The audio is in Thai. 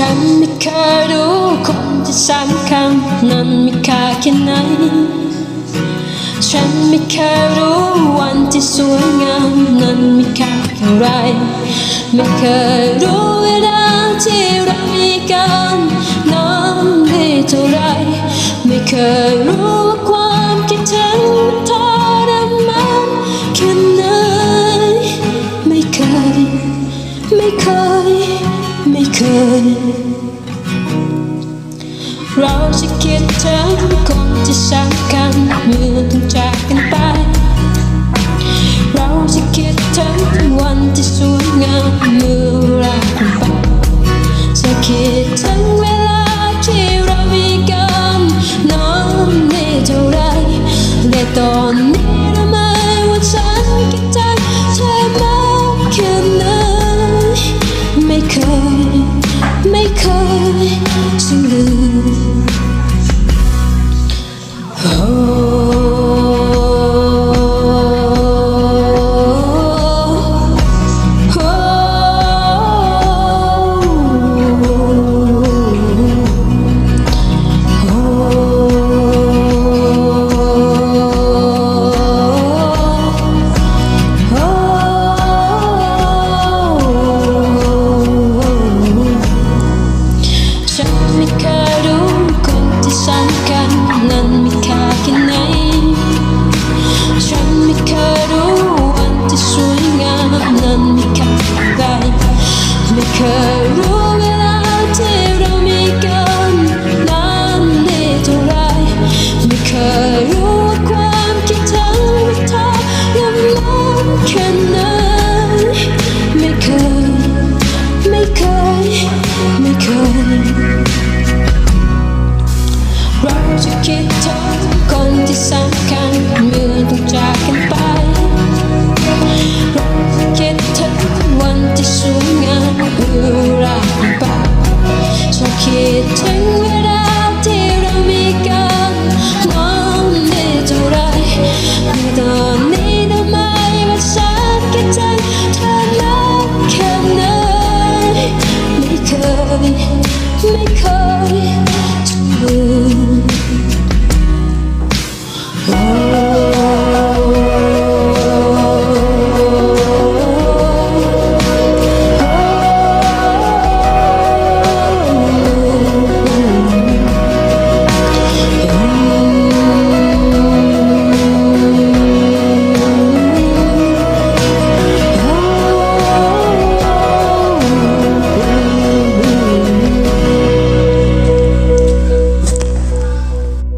ฉันไม่เคยรู้คนที่สำคัญนั้นมีค่าแค่ไหน ฉันไม่เคยรู้วันที่สวยงามนั้นมีค่าเท่าไรไม่เคยรู้เวลาที่เรามีกันนั้นดีเท่าไรไม่เคยรู้ว่าความคิดถึงมันทรมานแค่ไหนไม่เคย ไม่เคย คยเราจะคิดถึงคนที่สำคัญเมื่อต้องจากกันไป เราจะคิดถึงวันที่สวยงามเมื่อเรางกันไปจะคิดถึง คนที่สำคัญนั้นมีค่าแค่ไหน ฉันไม่เคยรู้วันที่สวยงามนั้นมีค่าเท่าไรไม่เคย จะคิดถึงคนที่สำคัญเมื่อต้องจากกันไปราจะคิดถึงวันที่สวยงามเมื่อราผ่านไปจะคิดถึง